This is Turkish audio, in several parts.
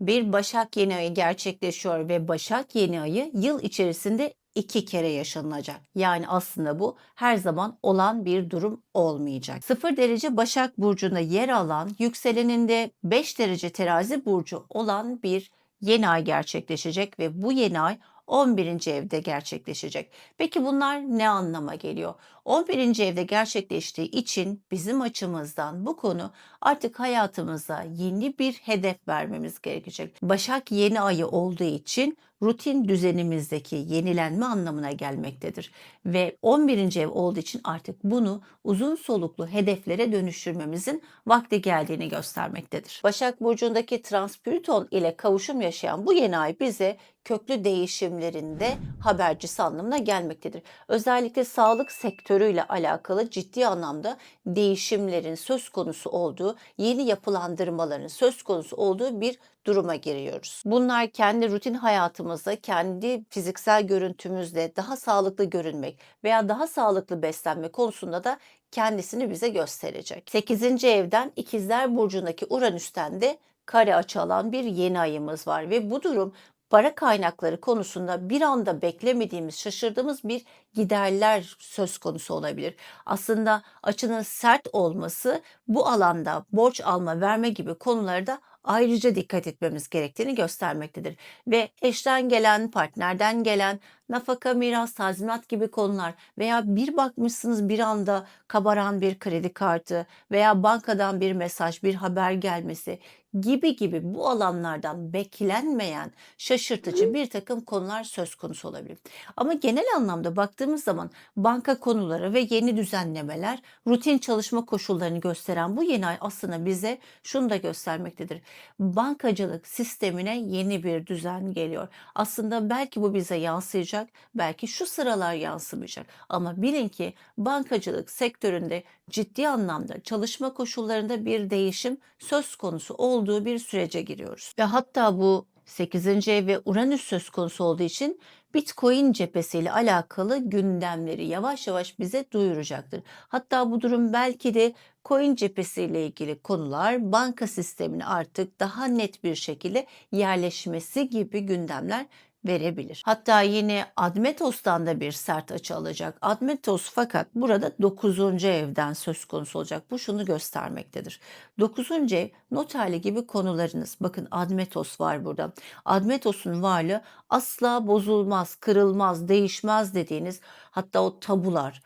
Bir Başak Yeni Ayı gerçekleşiyor ve Başak Yeni Ayı yıl içerisinde 2 kere yaşanılacak. Yani aslında bu her zaman olan bir durum olmayacak. 0 derece Başak Burcu'nda yer alan, yükseleninde 5 derece Terazi Burcu olan bir yeni ay gerçekleşecek ve bu yeni ay 11. evde gerçekleşecek. Peki bunlar ne anlama geliyor? 11. evde gerçekleştiği için bizim açımızdan bu konu artık hayatımıza yeni bir hedef vermemiz gerekecek. Başak yeni ayı olduğu için rutin düzenimizdeki yenilenme anlamına gelmektedir. Ve 11. ev olduğu için artık bunu uzun soluklu hedeflere dönüştürmemizin vakti geldiğini göstermektedir. Başak Burcu'ndaki Transpüriton ile kavuşum yaşayan bu yeni ay bize köklü değişimlerinde habercisi anlamına gelmektedir. Özellikle sağlık sektörüyle alakalı ciddi anlamda değişimlerin söz konusu olduğu, yeni yapılandırmaların söz konusu olduğu bir duruma giriyoruz. Bunlar kendi rutin hayatımızda, kendi fiziksel görüntümüzde daha sağlıklı görünmek veya daha sağlıklı beslenme konusunda da kendisini bize gösterecek. 8. evden İkizler Burcu'ndaki Uranüs'ten de kare açı alan bir yeni ayımız var ve bu durum para kaynakları konusunda bir anda beklemediğimiz, şaşırdığımız bir giderler söz konusu olabilir. Aslında açının sert olması bu alanda borç alma, verme gibi konularda ayrıca dikkat etmemiz gerektiğini göstermektedir. Ve eşten gelen, partnerden gelen nafaka, miras, tazminat gibi konular veya bir bakmışsınız bir anda kabaran bir kredi kartı veya bankadan bir mesaj, bir haber gelmesi gibi gibi bu alanlardan beklenmeyen şaşırtıcı bir takım konular söz konusu olabilir. Ama genel anlamda baktığımız zaman banka konuları ve yeni düzenlemeler, rutin çalışma koşullarını gösteren bu yeni ay aslında bize şunu da göstermektedir. Bankacılık sistemine yeni bir düzen geliyor. Aslında belki bu bize yansıyacak, belki şu sıralar yansımayacak. Ama bilin ki bankacılık sektöründe ciddi anlamda çalışma koşullarında bir değişim söz konusu olduğu bir sürece giriyoruz. Ve hatta bu 8. ev ve Uranüs söz konusu olduğu için Bitcoin cephesiyle alakalı gündemleri yavaş yavaş bize duyuracaktır. Hatta bu durum belki de coin cephesiyle ilgili konular banka sistemine artık daha net bir şekilde yerleşmesi gibi gündemler verebilir. Hatta yine Admetos'tan da bir sert açı alacak. Admetos fakat burada 9. evden söz konusu olacak. Bu şunu göstermektedir. 9. ev noterli gibi konularınız. Bakın Admetos var burada. Admetos'un varlığı asla bozulmaz, kırılmaz, değişmez dediğiniz hatta o tabular,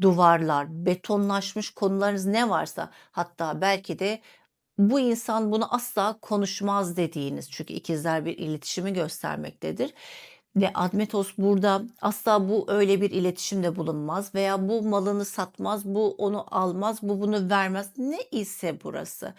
duvarlar, betonlaşmış konularınız ne varsa hatta belki de bu insan bunu asla konuşmaz dediğiniz çünkü ikizler bir iletişimi göstermektedir. Ve Admetos burada asla bu öyle bir iletişimde bulunmaz veya bu malını satmaz, bu onu almaz, bu bunu vermez. Ne ise burası.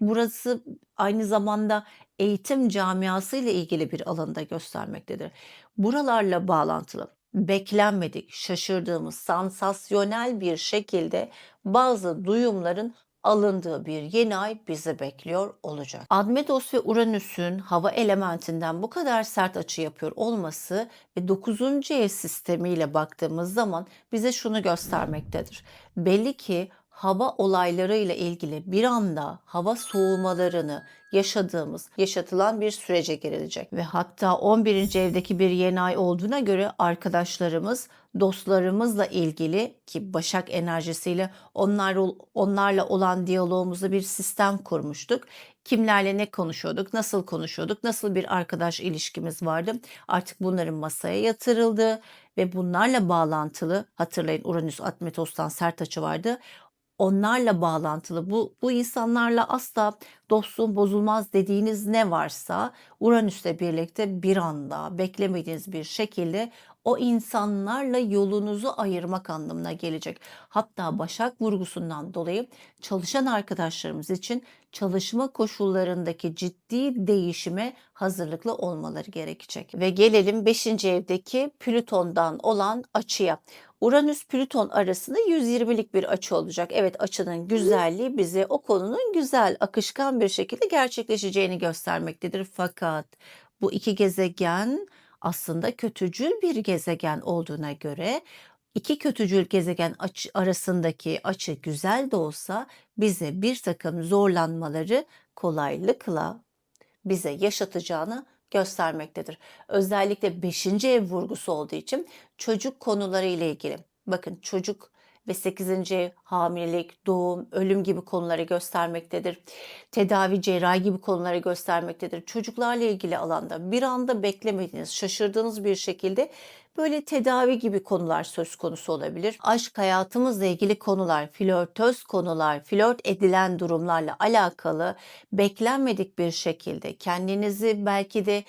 Burası aynı zamanda eğitim camiası ile ilgili bir alanda göstermektedir. Buralarla bağlantılı beklenmedik, şaşırdığımız, sansasyonel bir şekilde bazı duyumların alındığı bir yeni ay bizi bekliyor olacak. Admetos ve Uranüs'ün hava elementinden bu kadar sert açı yapıyor olması ve 9. ev sistemiyle baktığımız zaman bize şunu göstermektedir. Belli ki hava olaylarıyla ilgili bir anda hava soğumalarını yaşadığımız, yaşatılan bir sürece girilecek. Ve hatta 11. evdeki bir yeni ay olduğuna göre arkadaşlarımız, dostlarımızla ilgili ki Başak enerjisiyle onlar, onlarla olan diyalogumuzda bir sistem kurmuştuk. Kimlerle ne konuşuyorduk, nasıl konuşuyorduk, nasıl bir arkadaş ilişkimiz vardı. Artık bunların masaya yatırıldı ve bunlarla bağlantılı hatırlayın Uranüs Admetos'tan sert açı vardı onlarla bağlantılı bu bu insanlarla asla dostluğun bozulmaz dediğiniz ne varsa Uranüs'le birlikte bir anda beklemediğiniz bir şekilde o insanlarla yolunuzu ayırmak anlamına gelecek. Hatta Başak vurgusundan dolayı çalışan arkadaşlarımız için çalışma koşullarındaki ciddi değişime hazırlıklı olmaları gerekecek. Ve gelelim 5. evdeki Plüton'dan olan açıya. Uranüs Plüton arasında 120'lik bir açı olacak. Evet açının güzelliği bize o konunun güzel, akışkan bir şekilde gerçekleşeceğini göstermektedir. Fakat bu iki gezegen aslında kötücül bir gezegen olduğuna göre iki kötücül gezegen açı arasındaki açı güzel de olsa bize bir takım zorlanmaları kolaylıkla bize yaşatacağını göstermektedir. Özellikle 5. ev vurgusu olduğu için çocuk konuları ile ilgili. Bakın çocuk ve 8. ev hamilelik, doğum, ölüm gibi konuları göstermektedir. Tedavi, cerrahi gibi konuları göstermektedir. Çocuklarla ilgili alanda bir anda beklemediğiniz, şaşırdığınız bir şekilde böyle tedavi gibi konular söz konusu olabilir. Aşk hayatımızla ilgili konular, flörtöz konular, flört edilen durumlarla alakalı beklenmedik bir şekilde kendinizi belki de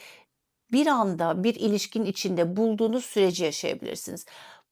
bir anda bir ilişkinin içinde bulduğunuz süreci yaşayabilirsiniz.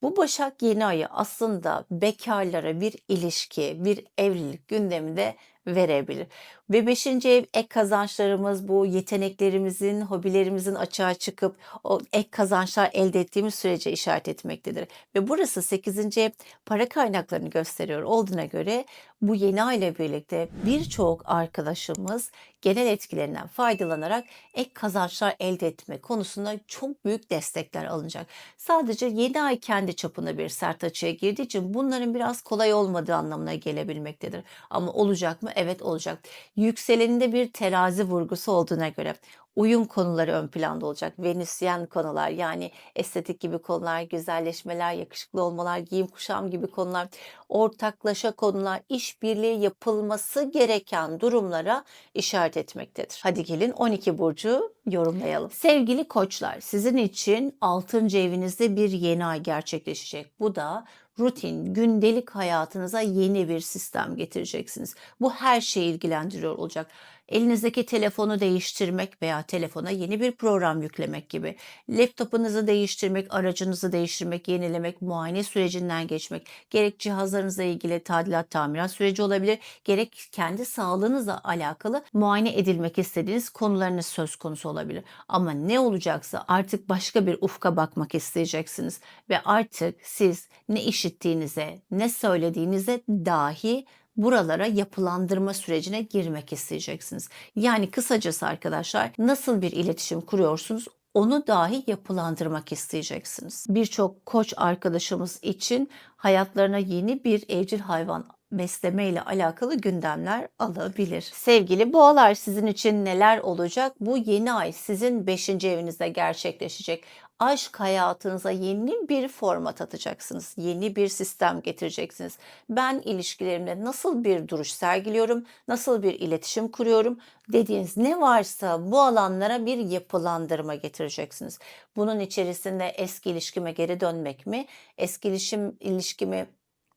Bu Başak yeni ayı aslında bekarlara bir ilişki, bir evlilik gündeminde verebilir. Ve 5. ev ek kazançlarımız bu yeteneklerimizin, hobilerimizin açığa çıkıp o ek kazançlar elde ettiğimiz sürece işaret etmektedir. Ve burası 8. ev para kaynaklarını gösteriyor olduğuna göre bu yeni ay ile birlikte birçok arkadaşımız genel etkilerinden faydalanarak ek kazançlar elde etme konusunda çok büyük destekler alınacak. Sadece yeni ay kendi çapında bir sert açıya girdiği için bunların biraz kolay olmadığı anlamına gelebilmektedir. Ama olacak mı? Evet olacak. Yükseleninde bir terazi vurgusu olduğuna göre uyum konuları ön planda olacak. Venüsyen konular yani estetik gibi konular, güzelleşmeler, yakışıklı olmalar, giyim kuşam gibi konular, ortaklaşa konular, işbirliği yapılması gereken durumlara işaret etmektedir. Hadi gelin 12 burcu yorumlayalım. Sevgili koçlar, sizin için 6. evinizde bir yeni ay gerçekleşecek. Bu da rutin, gündelik hayatınıza yeni bir sistem getireceksiniz. Bu her şeyi ilgilendiriyor olacak. Elinizdeki telefonu değiştirmek veya telefona yeni bir program yüklemek gibi, laptopunuzu değiştirmek, aracınızı değiştirmek, yenilemek, muayene sürecinden geçmek, gerek cihazlarınızla ilgili tadilat, tamirat süreci olabilir, gerek kendi sağlığınızla alakalı muayene edilmek istediğiniz konularınız söz konusu olabilir. Ama ne olacaksa artık başka bir ufka bakmak isteyeceksiniz ve artık siz ne işittiğinize, ne söylediğinize dahi buralara yapılandırma sürecine girmek isteyeceksiniz. Yani kısacası arkadaşlar nasıl bir iletişim kuruyorsunuz onu dahi yapılandırmak isteyeceksiniz. Birçok koç arkadaşımız için hayatlarına yeni bir evcil hayvan besleme ile alakalı gündemler alabilir. Sevgili boğalar sizin için neler olacak? Bu yeni ay sizin 5. evinizde gerçekleşecek aşk hayatınıza yeni bir format atacaksınız. Yeni bir sistem getireceksiniz. Ben ilişkilerimde nasıl bir duruş sergiliyorum, nasıl bir iletişim kuruyorum dediğiniz ne varsa bu alanlara bir yapılandırma getireceksiniz. Bunun içerisinde eski ilişkime geri dönmek mi, eski ilişkim, ilişkimi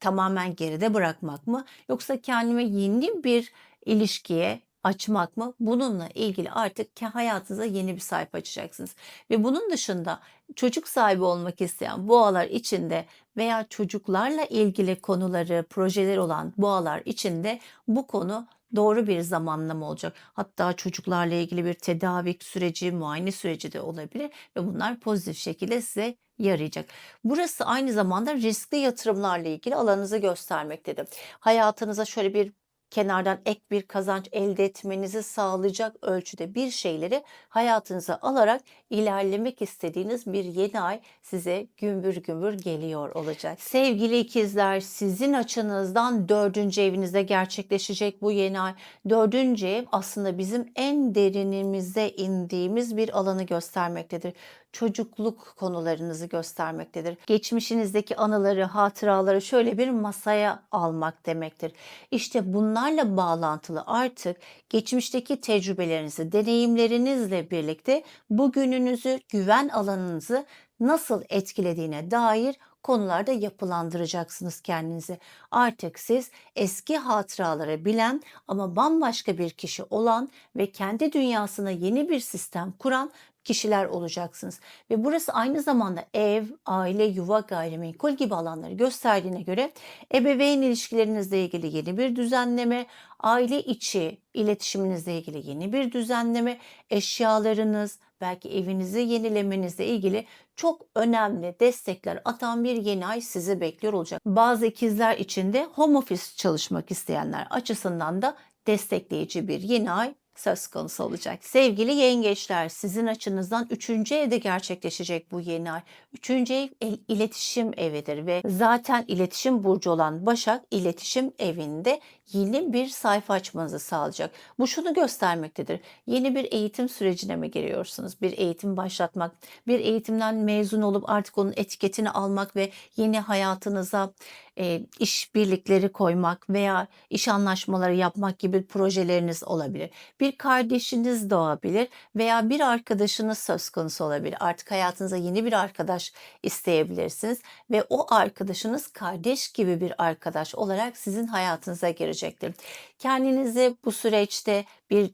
tamamen geride bırakmak mı yoksa kendime yeni bir ilişkiye açmak mı? Bununla ilgili artık hayatınıza yeni bir sayfa açacaksınız. Ve bunun dışında çocuk sahibi olmak isteyen boğalar içinde veya çocuklarla ilgili konuları, projeler olan boğalar içinde bu konu doğru bir zamanlama olacak. Hatta çocuklarla ilgili bir tedavi süreci, muayene süreci de olabilir ve bunlar pozitif şekilde size yarayacak. Burası aynı zamanda riskli yatırımlarla ilgili alanınızı göstermektedir. Hayatınıza şöyle bir kenardan ek bir kazanç elde etmenizi sağlayacak ölçüde bir şeyleri hayatınıza alarak ilerlemek istediğiniz bir yeni ay size gümbür gümbür geliyor olacak. Sevgili ikizler sizin açınızdan dördüncü evinizde gerçekleşecek bu yeni ay. Dördüncü ev aslında bizim en derinimize indiğimiz bir alanı göstermektedir çocukluk konularınızı göstermektedir. Geçmişinizdeki anıları, hatıraları şöyle bir masaya almak demektir. İşte bunlarla bağlantılı artık geçmişteki tecrübelerinizi, deneyimlerinizle birlikte bugününüzü, güven alanınızı nasıl etkilediğine dair konularda yapılandıracaksınız kendinizi. Artık siz eski hatıraları bilen ama bambaşka bir kişi olan ve kendi dünyasına yeni bir sistem kuran kişiler olacaksınız. Ve burası aynı zamanda ev, aile, yuva, gayrimenkul gibi alanları gösterdiğine göre ebeveyn ilişkilerinizle ilgili yeni bir düzenleme, aile içi iletişiminizle ilgili yeni bir düzenleme, eşyalarınız, belki evinizi yenilemenizle ilgili çok önemli destekler atan bir yeni ay sizi bekliyor olacak. Bazı ikizler için de home office çalışmak isteyenler açısından da destekleyici bir yeni ay söz konusu olacak. Sevgili yengeçler sizin açınızdan 3. evde gerçekleşecek bu yeni ay. 3. ev iletişim evidir ve zaten iletişim burcu olan Başak iletişim evinde yeni bir sayfa açmanızı sağlayacak. Bu şunu göstermektedir. Yeni bir eğitim sürecine mi giriyorsunuz? Bir eğitim başlatmak, bir eğitimden mezun olup artık onun etiketini almak ve yeni hayatınıza e, iş birlikleri koymak veya iş anlaşmaları yapmak gibi projeleriniz olabilir. Bir kardeşiniz doğabilir veya bir arkadaşınız söz konusu olabilir. Artık hayatınıza yeni bir arkadaş isteyebilirsiniz ve o arkadaşınız kardeş gibi bir arkadaş olarak sizin hayatınıza girecektir. Kendinize bu süreçte bir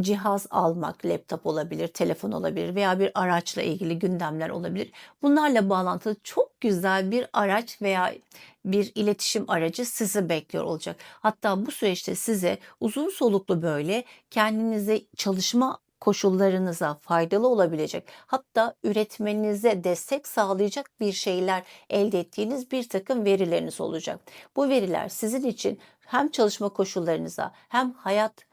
cihaz almak, laptop olabilir, telefon olabilir veya bir araçla ilgili gündemler olabilir. Bunlarla bağlantılı çok güzel bir araç veya bir iletişim aracı sizi bekliyor olacak. Hatta bu süreçte size uzun soluklu böyle kendinize çalışma koşullarınıza faydalı olabilecek hatta üretmenize destek sağlayacak bir şeyler elde ettiğiniz bir takım verileriniz olacak. Bu veriler sizin için hem çalışma koşullarınıza hem hayat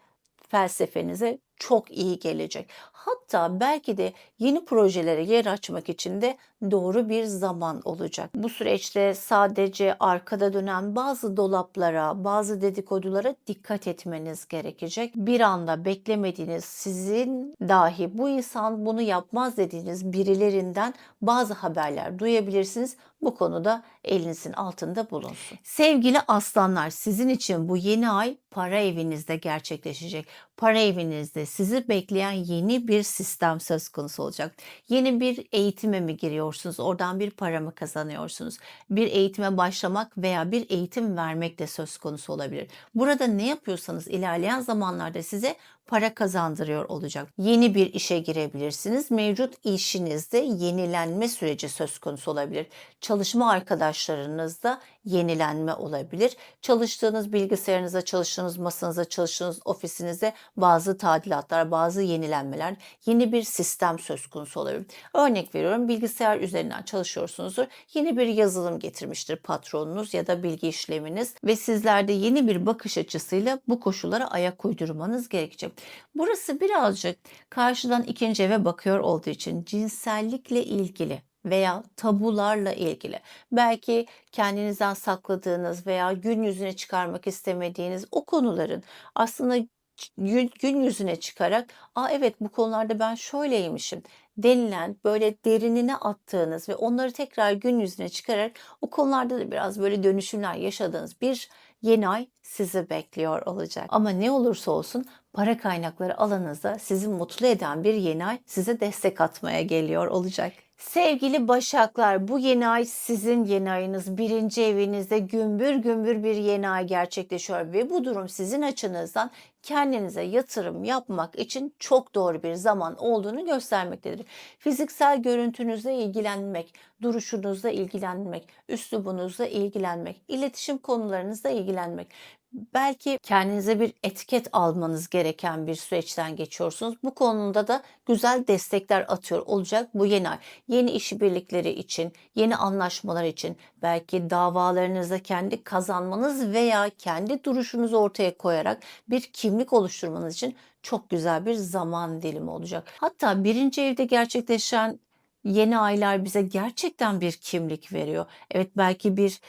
felsefenize çok iyi gelecek. Hatta belki de yeni projelere yer açmak için de doğru bir zaman olacak. Bu süreçte sadece arkada dönen bazı dolaplara, bazı dedikodulara dikkat etmeniz gerekecek. Bir anda beklemediğiniz sizin dahi bu insan bunu yapmaz dediğiniz birilerinden bazı haberler duyabilirsiniz. Bu konuda elinizin altında bulunsun. Sevgili aslanlar sizin için bu yeni ay para evinizde gerçekleşecek. Para evinizde sizi bekleyen yeni bir sistem söz konusu olacak. Yeni bir eğitime mi giriyorsunuz? Oradan bir para mı kazanıyorsunuz? Bir eğitime başlamak veya bir eğitim vermek de söz konusu olabilir. Burada ne yapıyorsanız ilerleyen zamanlarda size para kazandırıyor olacak. Yeni bir işe girebilirsiniz. Mevcut işinizde yenilenme süreci söz konusu olabilir. Çalışma arkadaşlarınızda yenilenme olabilir. Çalıştığınız bilgisayarınıza, çalıştığınız masanıza, çalıştığınız ofisinizde bazı tadilatlar, bazı yenilenmeler, yeni bir sistem söz konusu olabilir. Örnek veriyorum bilgisayar üzerinden çalışıyorsunuzdur. Yeni bir yazılım getirmiştir patronunuz ya da bilgi işleminiz ve sizlerde yeni bir bakış açısıyla bu koşullara ayak uydurmanız gerekecek. Burası birazcık karşıdan ikinci eve bakıyor olduğu için cinsellikle ilgili veya tabularla ilgili. Belki kendinizden sakladığınız veya gün yüzüne çıkarmak istemediğiniz o konuların aslında gün, yüzüne çıkarak aa evet bu konularda ben şöyleymişim denilen böyle derinine attığınız ve onları tekrar gün yüzüne çıkararak o konularda da biraz böyle dönüşümler yaşadığınız bir yeni ay sizi bekliyor olacak. Ama ne olursa olsun para kaynakları alanınızda sizi mutlu eden bir yeni ay size destek atmaya geliyor olacak. Sevgili Başaklar bu yeni ay sizin yeni ayınız. Birinci evinizde gümbür gümbür bir yeni ay gerçekleşiyor ve bu durum sizin açınızdan kendinize yatırım yapmak için çok doğru bir zaman olduğunu göstermektedir. Fiziksel görüntünüzle ilgilenmek, duruşunuzla ilgilenmek, üslubunuzla ilgilenmek, iletişim konularınızla ilgilenmek, belki kendinize bir etiket almanız gereken bir süreçten geçiyorsunuz. Bu konuda da güzel destekler atıyor olacak bu yeni ay. Yeni işbirlikleri için, yeni anlaşmalar için, belki davalarınızda kendi kazanmanız veya kendi duruşunuzu ortaya koyarak bir kimlik oluşturmanız için çok güzel bir zaman dilimi olacak. Hatta birinci evde gerçekleşen yeni aylar bize gerçekten bir kimlik veriyor. Evet belki bir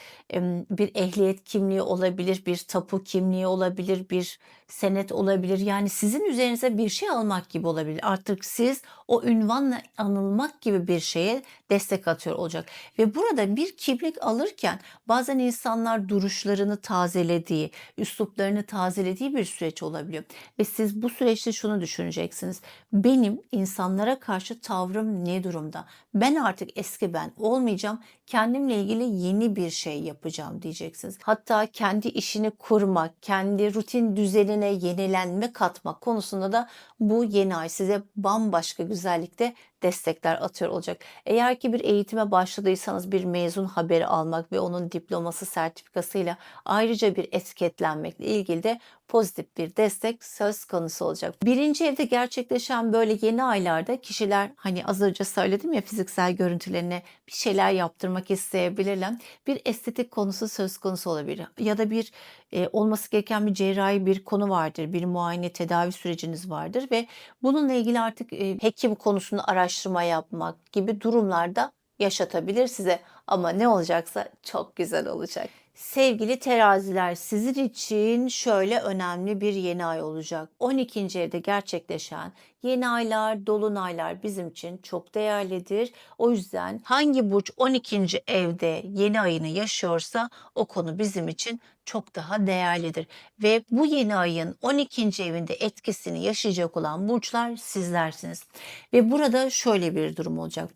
bir ehliyet kimliği olabilir, bir tapu kimliği olabilir, bir senet olabilir. Yani sizin üzerinize bir şey almak gibi olabilir. Artık siz o ünvanla anılmak gibi bir şeye destek atıyor olacak. Ve burada bir kimlik alırken bazen insanlar duruşlarını tazelediği, üsluplarını tazelediği bir süreç olabiliyor. Ve siz bu süreçte şunu düşüneceksiniz. Benim insanlara karşı tavrım ne durumda? Ben artık eski ben olmayacağım. Kendimle ilgili yeni bir şey yapacağım diyeceksiniz. Hatta kendi işini kurmak, kendi rutin düzenine yenilenme katmak konusunda da bu yeni ay size bambaşka güzellikte destekler atıyor olacak. Eğer ki bir eğitime başladıysanız bir mezun haberi almak ve onun diploması sertifikasıyla ayrıca bir etiketlenmekle ilgili de pozitif bir destek söz konusu olacak. Birinci evde gerçekleşen böyle yeni aylarda kişiler hani az önce söyledim ya fiziksel görüntülerine bir şeyler yaptırmak isteyebilirler. Bir estetik konusu söz konusu olabilir ya da bir e, olması gereken bir cerrahi bir konu vardır. Bir muayene tedavi süreciniz vardır ve bununla ilgili artık e, hekim konusunu araştırma yapmak gibi durumlarda yaşatabilir size. Ama ne olacaksa çok güzel olacak. Sevgili teraziler sizin için şöyle önemli bir yeni ay olacak. 12. evde gerçekleşen yeni aylar, dolunaylar bizim için çok değerlidir. O yüzden hangi burç 12. evde yeni ayını yaşıyorsa o konu bizim için çok daha değerlidir. Ve bu yeni ayın 12. evinde etkisini yaşayacak olan burçlar sizlersiniz. Ve burada şöyle bir durum olacak.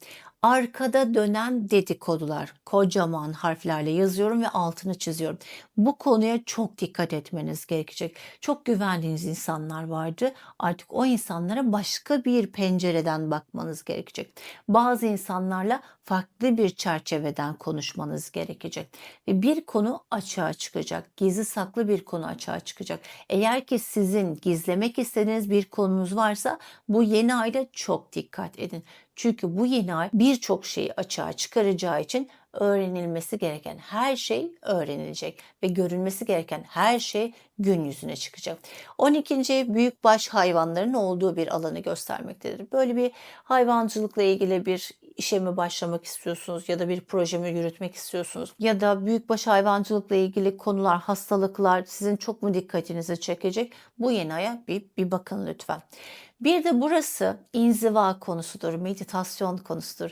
Arkada dönen dedikodular kocaman harflerle yazıyorum ve altını çiziyorum. Bu konuya çok dikkat etmeniz gerekecek. Çok güvendiğiniz insanlar vardı. Artık o insanlara başka bir pencereden bakmanız gerekecek. Bazı insanlarla farklı bir çerçeveden konuşmanız gerekecek. Ve bir konu açığa çıkacak. Gizli saklı bir konu açığa çıkacak. Eğer ki sizin gizlemek istediğiniz bir konunuz varsa bu yeni ayda çok dikkat edin. Çünkü bu yeni ay birçok şeyi açığa çıkaracağı için öğrenilmesi gereken her şey öğrenilecek ve görülmesi gereken her şey gün yüzüne çıkacak. 12. ev büyükbaş hayvanların olduğu bir alanı göstermektedir. Böyle bir hayvancılıkla ilgili bir işe mi başlamak istiyorsunuz ya da bir proje mi yürütmek istiyorsunuz ya da büyükbaş hayvancılıkla ilgili konular, hastalıklar sizin çok mu dikkatinizi çekecek? Bu yeni aya bir, bir bakın lütfen. Bir de burası inziva konusudur, meditasyon konusudur.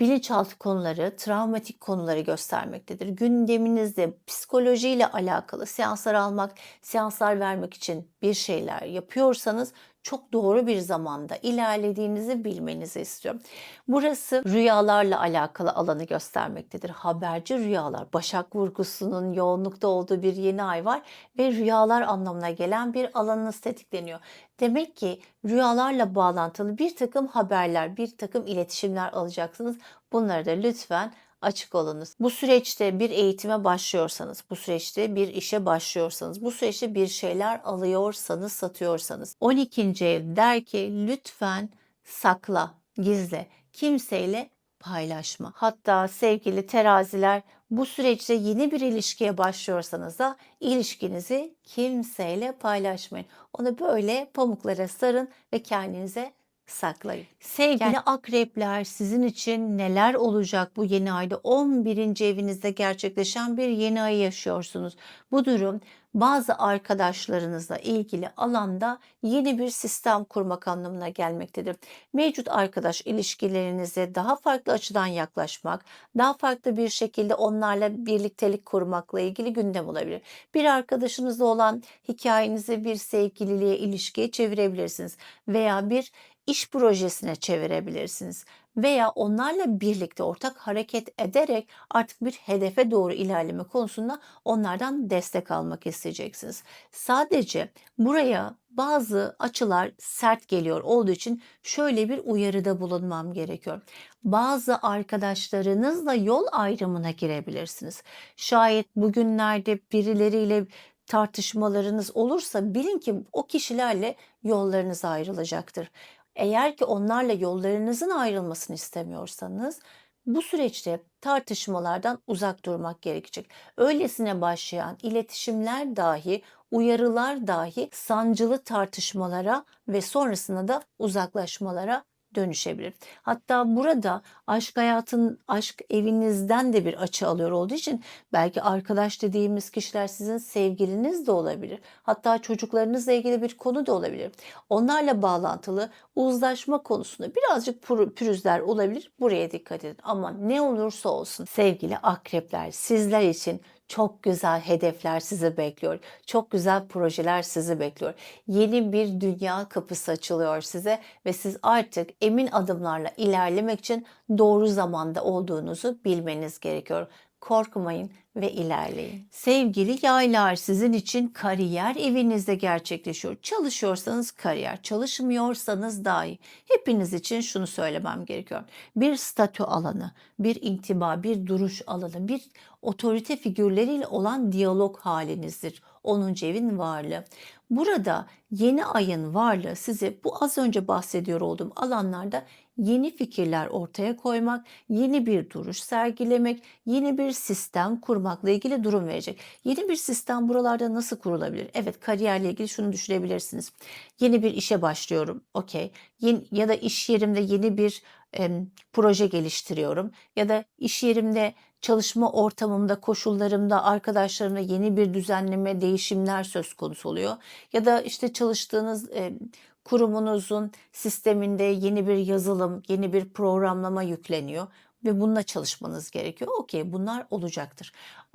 Bilinçaltı konuları, travmatik konuları göstermektedir. Gündeminizde psikolojiyle alakalı seanslar almak, seanslar vermek için bir şeyler yapıyorsanız çok doğru bir zamanda ilerlediğinizi bilmenizi istiyorum. Burası rüyalarla alakalı alanı göstermektedir. Haberci rüyalar, Başak vurgusunun yoğunlukta olduğu bir yeni ay var ve rüyalar anlamına gelen bir alanınız tetikleniyor. Demek ki rüyalarla bağlantılı bir takım haberler, bir takım iletişimler alacaksınız. Bunları da lütfen açık olunuz. Bu süreçte bir eğitime başlıyorsanız, bu süreçte bir işe başlıyorsanız, bu süreçte bir şeyler alıyorsanız, satıyorsanız 12. ev der ki lütfen sakla, gizle, kimseyle paylaşma. Hatta sevgili teraziler bu süreçte yeni bir ilişkiye başlıyorsanız da ilişkinizi kimseyle paylaşmayın. Onu böyle pamuklara sarın ve kendinize saklayın. Sevgili akrepler sizin için neler olacak bu yeni ayda? 11. evinizde gerçekleşen bir yeni ay yaşıyorsunuz. Bu durum bazı arkadaşlarınızla ilgili alanda yeni bir sistem kurmak anlamına gelmektedir. Mevcut arkadaş ilişkilerinize daha farklı açıdan yaklaşmak, daha farklı bir şekilde onlarla birliktelik kurmakla ilgili gündem olabilir. Bir arkadaşınızla olan hikayenizi bir sevgililiğe, ilişkiye çevirebilirsiniz veya bir iş projesine çevirebilirsiniz veya onlarla birlikte ortak hareket ederek artık bir hedefe doğru ilerleme konusunda onlardan destek almak isteyeceksiniz. Sadece buraya bazı açılar sert geliyor olduğu için şöyle bir uyarıda bulunmam gerekiyor. Bazı arkadaşlarınızla yol ayrımına girebilirsiniz. Şayet bugünlerde birileriyle tartışmalarınız olursa bilin ki o kişilerle yollarınız ayrılacaktır. Eğer ki onlarla yollarınızın ayrılmasını istemiyorsanız bu süreçte tartışmalardan uzak durmak gerekecek. Öylesine başlayan iletişimler dahi, uyarılar dahi sancılı tartışmalara ve sonrasında da uzaklaşmalara dönüşebilir. Hatta burada aşk hayatın, aşk evinizden de bir açı alıyor olduğu için belki arkadaş dediğimiz kişiler sizin sevgiliniz de olabilir. Hatta çocuklarınızla ilgili bir konu da olabilir. Onlarla bağlantılı uzlaşma konusunda birazcık pürüzler olabilir. Buraya dikkat edin. Ama ne olursa olsun sevgili akrepler sizler için çok güzel hedefler sizi bekliyor. Çok güzel projeler sizi bekliyor. Yeni bir dünya kapısı açılıyor size ve siz artık emin adımlarla ilerlemek için doğru zamanda olduğunuzu bilmeniz gerekiyor. Korkmayın ve ilerleyin. Sevgili yaylar sizin için kariyer evinizde gerçekleşiyor. Çalışıyorsanız kariyer, çalışmıyorsanız dahi hepiniz için şunu söylemem gerekiyor. Bir statü alanı, bir intiba, bir duruş alanı, bir otorite figürleriyle olan diyalog halinizdir. 10. evin varlığı. Burada yeni ayın varlığı size bu az önce bahsediyor olduğum alanlarda yeni fikirler ortaya koymak, yeni bir duruş sergilemek, yeni bir sistem kurmakla ilgili durum verecek. Yeni bir sistem buralarda nasıl kurulabilir? Evet kariyerle ilgili şunu düşünebilirsiniz. Yeni bir işe başlıyorum. Okey. Ya da iş yerimde yeni bir em, proje geliştiriyorum. Ya da iş yerimde çalışma ortamımda, koşullarımda, arkadaşlarımla yeni bir düzenleme, değişimler söz konusu oluyor. Ya da işte çalıştığınız e, kurumunuzun sisteminde yeni bir yazılım, yeni bir programlama yükleniyor ve bununla çalışmanız gerekiyor. Okey, bunlar olacaktır.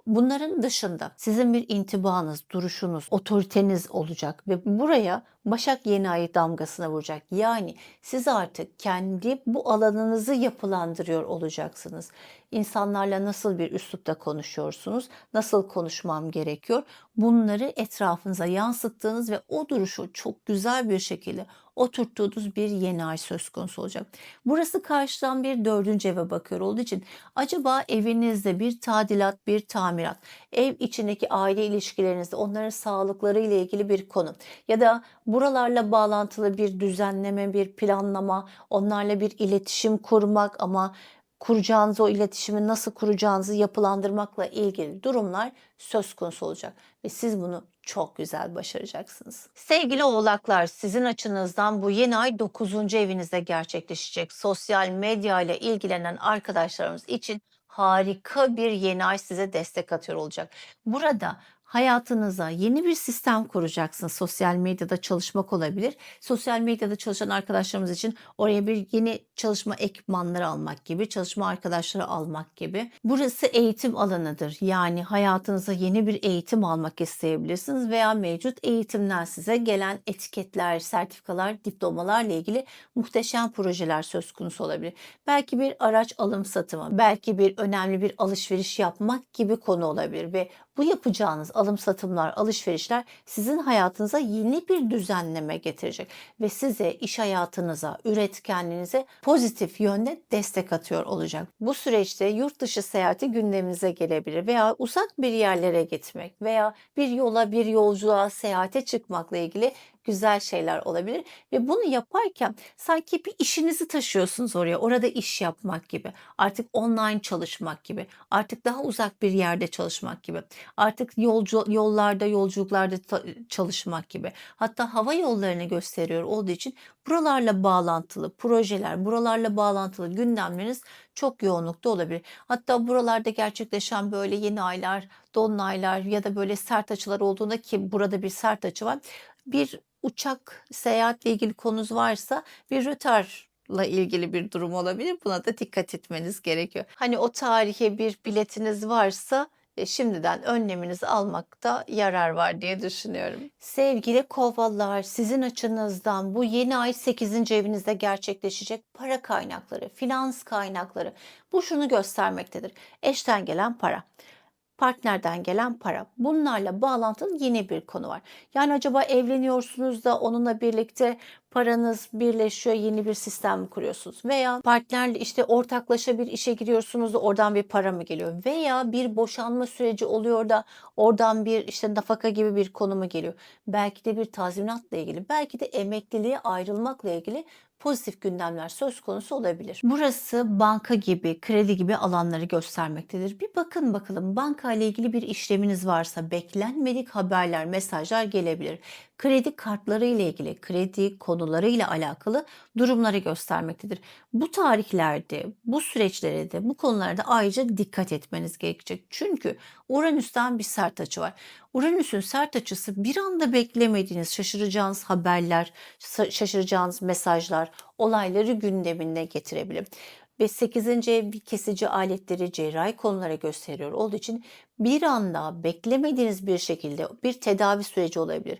Bunların dışında sizin bir intibanız, duruşunuz, otoriteniz olacak ve buraya Başak yeni ay damgasına vuracak. Yani siz artık kendi bu alanınızı yapılandırıyor olacaksınız. İnsanlarla nasıl bir üslupta konuşuyorsunuz? Nasıl konuşmam gerekiyor? Bunları etrafınıza yansıttığınız ve o duruşu çok güzel bir şekilde oturttuğunuz bir yeni ay söz konusu olacak. Burası karşıdan bir dördüncü eve bakıyor olduğu için acaba evinizde bir tadilat, bir tamirat, ev içindeki aile ilişkilerinizde onların sağlıkları ile ilgili bir konu ya da buralarla bağlantılı bir düzenleme, bir planlama, onlarla bir iletişim kurmak ama kuracağınız o iletişimi nasıl kuracağınızı yapılandırmakla ilgili durumlar söz konusu olacak ve siz bunu çok güzel başaracaksınız. Sevgili oğlaklar sizin açınızdan bu yeni ay 9. evinizde gerçekleşecek. Sosyal medya ile ilgilenen arkadaşlarımız için harika bir yeni ay size destek atıyor olacak. Burada hayatınıza yeni bir sistem kuracaksınız. Sosyal medyada çalışmak olabilir. Sosyal medyada çalışan arkadaşlarımız için oraya bir yeni çalışma ekipmanları almak gibi, çalışma arkadaşları almak gibi. Burası eğitim alanıdır. Yani hayatınıza yeni bir eğitim almak isteyebilirsiniz veya mevcut eğitimden size gelen etiketler, sertifikalar, diplomalarla ilgili muhteşem projeler söz konusu olabilir. Belki bir araç alım satımı, belki bir önemli bir alışveriş yapmak gibi konu olabilir ve bu yapacağınız alım satımlar, alışverişler sizin hayatınıza yeni bir düzenleme getirecek ve size iş hayatınıza, üretkenliğinize pozitif yönde destek atıyor olacak. Bu süreçte yurt dışı seyahati gündeminize gelebilir veya uzak bir yerlere gitmek veya bir yola, bir yolculuğa, seyahate çıkmakla ilgili güzel şeyler olabilir ve bunu yaparken sanki bir işinizi taşıyorsunuz oraya. Orada iş yapmak gibi. Artık online çalışmak gibi. Artık daha uzak bir yerde çalışmak gibi. Artık yolcu yollarda, yolculuklarda çalışmak gibi. Hatta hava yollarını gösteriyor olduğu için buralarla bağlantılı projeler, buralarla bağlantılı gündemleriniz çok yoğunlukta olabilir. Hatta buralarda gerçekleşen böyle yeni aylar, dolunaylar ya da böyle sert açılar olduğunda ki burada bir sert açı var. Bir uçak seyahatle ilgili konunuz varsa bir rötarla ilgili bir durum olabilir. Buna da dikkat etmeniz gerekiyor. Hani o tarihe bir biletiniz varsa e, şimdiden önleminizi almakta yarar var diye düşünüyorum. Sevgili kovalar sizin açınızdan bu yeni ay 8. evinizde gerçekleşecek para kaynakları, finans kaynakları bu şunu göstermektedir. Eşten gelen para partnerden gelen para. Bunlarla bağlantılı yeni bir konu var. Yani acaba evleniyorsunuz da onunla birlikte paranız birleşiyor, yeni bir sistem mi kuruyorsunuz? Veya partnerle işte ortaklaşa bir işe giriyorsunuz da oradan bir para mı geliyor? Veya bir boşanma süreci oluyor da oradan bir işte nafaka gibi bir konu mu geliyor? Belki de bir tazminatla ilgili, belki de emekliliğe ayrılmakla ilgili pozitif gündemler söz konusu olabilir. Burası banka gibi, kredi gibi alanları göstermektedir. Bir bakın bakalım banka ile ilgili bir işleminiz varsa beklenmedik haberler, mesajlar gelebilir. Kredi kartları ile ilgili, kredi konuları ile alakalı durumları göstermektedir. Bu tarihlerde, bu süreçlere de, bu konulara da ayrıca dikkat etmeniz gerekecek. Çünkü Uranüs'ten bir sert açı var. Uranüs'ün sert açısı bir anda beklemediğiniz, şaşıracağınız haberler, şaşıracağınız mesajlar, olayları gündemine getirebilir. Ve 8. ev kesici aletleri cerrahi konulara gösteriyor olduğu için bir anda beklemediğiniz bir şekilde bir tedavi süreci olabilir.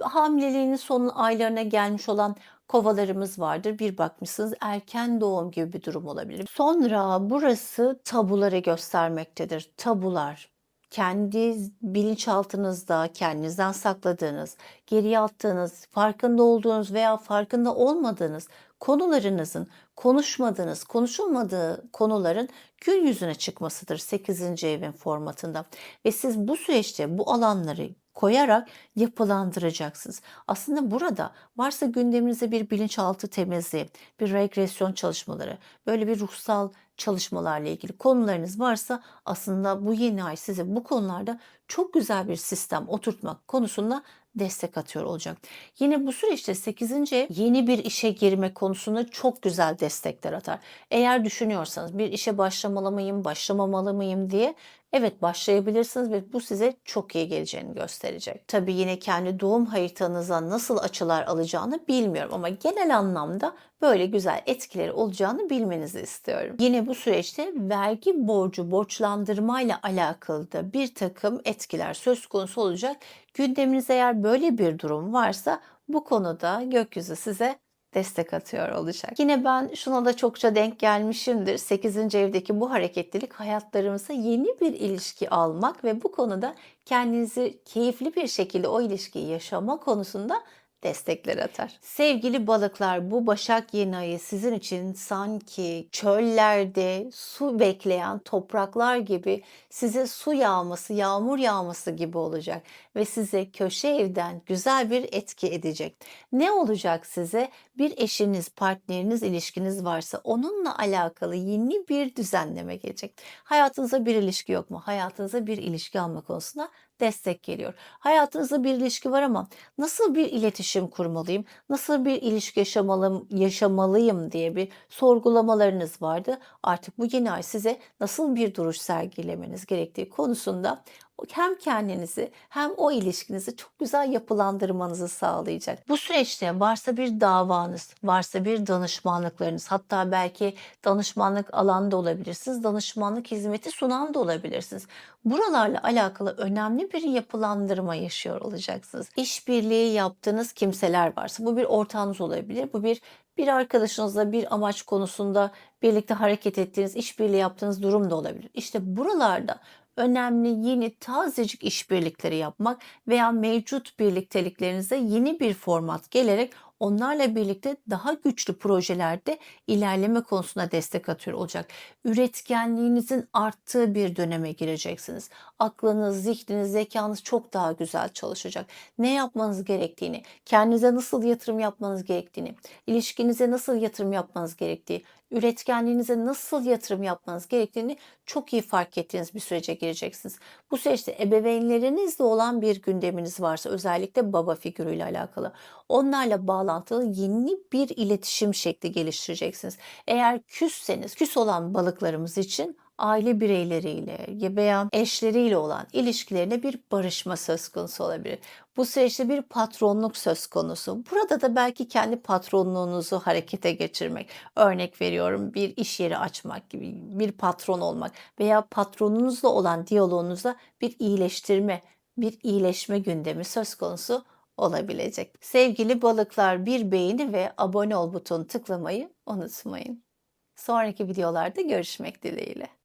Hamileliğinin son aylarına gelmiş olan Kovalarımız vardır. Bir bakmışsınız erken doğum gibi bir durum olabilir. Sonra burası tabuları göstermektedir. Tabular kendi bilinçaltınızda kendinizden sakladığınız, geriye attığınız, farkında olduğunuz veya farkında olmadığınız konularınızın konuşmadığınız, konuşulmadığı konuların gün yüzüne çıkmasıdır 8. evin formatında. Ve siz bu süreçte bu alanları koyarak yapılandıracaksınız. Aslında burada varsa gündeminizde bir bilinçaltı temizliği, bir regresyon çalışmaları, böyle bir ruhsal çalışmalarla ilgili konularınız varsa aslında bu yeni ay size bu konularda çok güzel bir sistem oturtmak konusunda destek atıyor olacak. Yine bu süreçte 8. ev yeni bir işe girme konusunda çok güzel destekler atar. Eğer düşünüyorsanız bir işe başlamalı mıyım, başlamamalı mıyım diye evet başlayabilirsiniz ve bu size çok iyi geleceğini gösterecek. Tabii yine kendi doğum haritanıza nasıl açılar alacağını bilmiyorum ama genel anlamda böyle güzel etkileri olacağını bilmenizi istiyorum. Yine bu süreçte vergi borcu borçlandırmayla alakalı da bir takım etkiler söz konusu olacak. Gündeminizde eğer böyle bir durum varsa bu konuda gökyüzü size destek atıyor olacak. Yine ben şuna da çokça denk gelmişimdir. 8. evdeki bu hareketlilik hayatlarımıza yeni bir ilişki almak ve bu konuda kendinizi keyifli bir şekilde o ilişkiyi yaşama konusunda destekler atar. Sevgili balıklar bu Başak yeni ayı sizin için sanki çöllerde su bekleyen topraklar gibi size su yağması, yağmur yağması gibi olacak ve size köşe evden güzel bir etki edecek. Ne olacak size? Bir eşiniz, partneriniz, ilişkiniz varsa onunla alakalı yeni bir düzenleme gelecek. Hayatınızda bir ilişki yok mu? Hayatınıza bir ilişki alma konusunda destek geliyor. Hayatınızda bir ilişki var ama nasıl bir iletişim kurmalıyım, nasıl bir ilişki yaşamalım, yaşamalıyım diye bir sorgulamalarınız vardı. Artık bu yeni ay size nasıl bir duruş sergilemeniz gerektiği konusunda hem kendinizi hem o ilişkinizi çok güzel yapılandırmanızı sağlayacak. Bu süreçte varsa bir davanız, varsa bir danışmanlıklarınız, hatta belki danışmanlık alanda olabilirsiniz, danışmanlık hizmeti sunan da olabilirsiniz. Buralarla alakalı önemli bir yapılandırma yaşıyor olacaksınız. İşbirliği yaptığınız kimseler varsa bu bir ortağınız olabilir, bu bir bir arkadaşınızla bir amaç konusunda birlikte hareket ettiğiniz, işbirliği yaptığınız durum da olabilir. İşte buralarda önemli yeni tazecik işbirlikleri yapmak veya mevcut birlikteliklerinize yeni bir format gelerek onlarla birlikte daha güçlü projelerde ilerleme konusunda destek atıyor olacak. Üretkenliğinizin arttığı bir döneme gireceksiniz. Aklınız, zihniniz, zekanız çok daha güzel çalışacak. Ne yapmanız gerektiğini, kendinize nasıl yatırım yapmanız gerektiğini, ilişkinize nasıl yatırım yapmanız gerektiği, üretkenliğinize nasıl yatırım yapmanız gerektiğini çok iyi fark ettiğiniz bir sürece gireceksiniz. Bu süreçte ebeveynlerinizle olan bir gündeminiz varsa özellikle baba figürüyle alakalı onlarla bağlantılı yeni bir iletişim şekli geliştireceksiniz. Eğer küsseniz, küs olan balıklarımız için aile bireyleriyle veya eşleriyle olan ilişkilerine bir barışma söz konusu olabilir. Bu süreçte bir patronluk söz konusu. Burada da belki kendi patronluğunuzu harekete geçirmek. Örnek veriyorum bir iş yeri açmak gibi bir patron olmak veya patronunuzla olan diyaloğunuzda bir iyileştirme, bir iyileşme gündemi söz konusu olabilecek. Sevgili balıklar bir beğeni ve abone ol butonu tıklamayı unutmayın. Sonraki videolarda görüşmek dileğiyle.